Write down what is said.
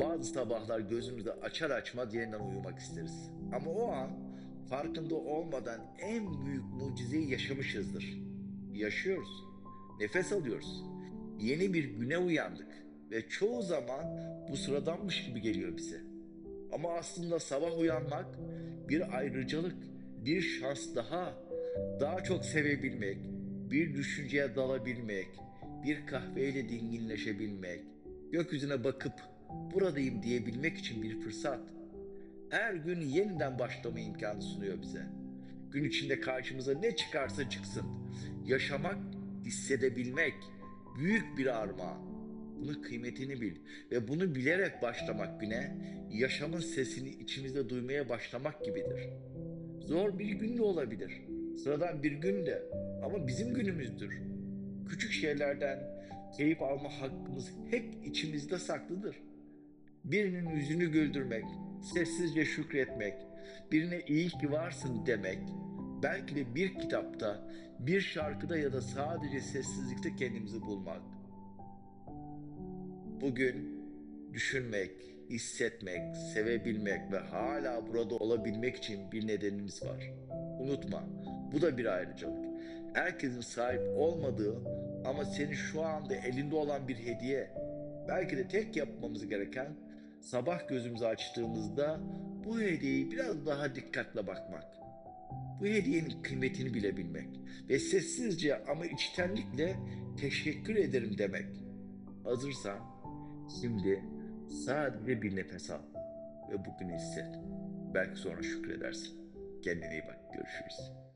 Bazı sabahlar gözümüzü açar açmaz yeniden uyumak isteriz. Ama o an farkında olmadan en büyük mucizeyi yaşamışızdır. Yaşıyoruz. Nefes alıyoruz. Yeni bir güne uyandık ve çoğu zaman bu sıradanmış gibi geliyor bize. Ama aslında sabah uyanmak bir ayrıcalık, bir şans daha, daha çok sevebilmek, bir düşünceye dalabilmek, bir kahveyle dinginleşebilmek, gökyüzüne bakıp buradayım diyebilmek için bir fırsat. Her gün yeniden başlama imkanı sunuyor bize. Gün içinde karşımıza ne çıkarsa çıksın. Yaşamak, hissedebilmek büyük bir armağan. Bunun kıymetini bil ve bunu bilerek başlamak güne, yaşamın sesini içimizde duymaya başlamak gibidir. Zor bir gün de olabilir. Sıradan bir gün de ama bizim günümüzdür. Küçük şeylerden keyif alma hakkımız hep içimizde saklıdır. Birinin yüzünü güldürmek, sessizce şükretmek, birine iyi ki varsın demek, belki de bir kitapta, bir şarkıda ya da sadece sessizlikte kendimizi bulmak. Bugün düşünmek, hissetmek, sevebilmek ve hala burada olabilmek için bir nedenimiz var. Unutma, bu da bir ayrıcalık. Herkesin sahip olmadığı ama senin şu anda elinde olan bir hediye. Belki de tek yapmamız gereken sabah gözümüzü açtığımızda bu hediyeyi biraz daha dikkatle bakmak. Bu hediyenin kıymetini bilebilmek ve sessizce ama içtenlikle teşekkür ederim demek. Hazırsan şimdi sadece bir nefes al ve bugün hisset. Belki sonra şükredersin. Kendine iyi bak. Görüşürüz.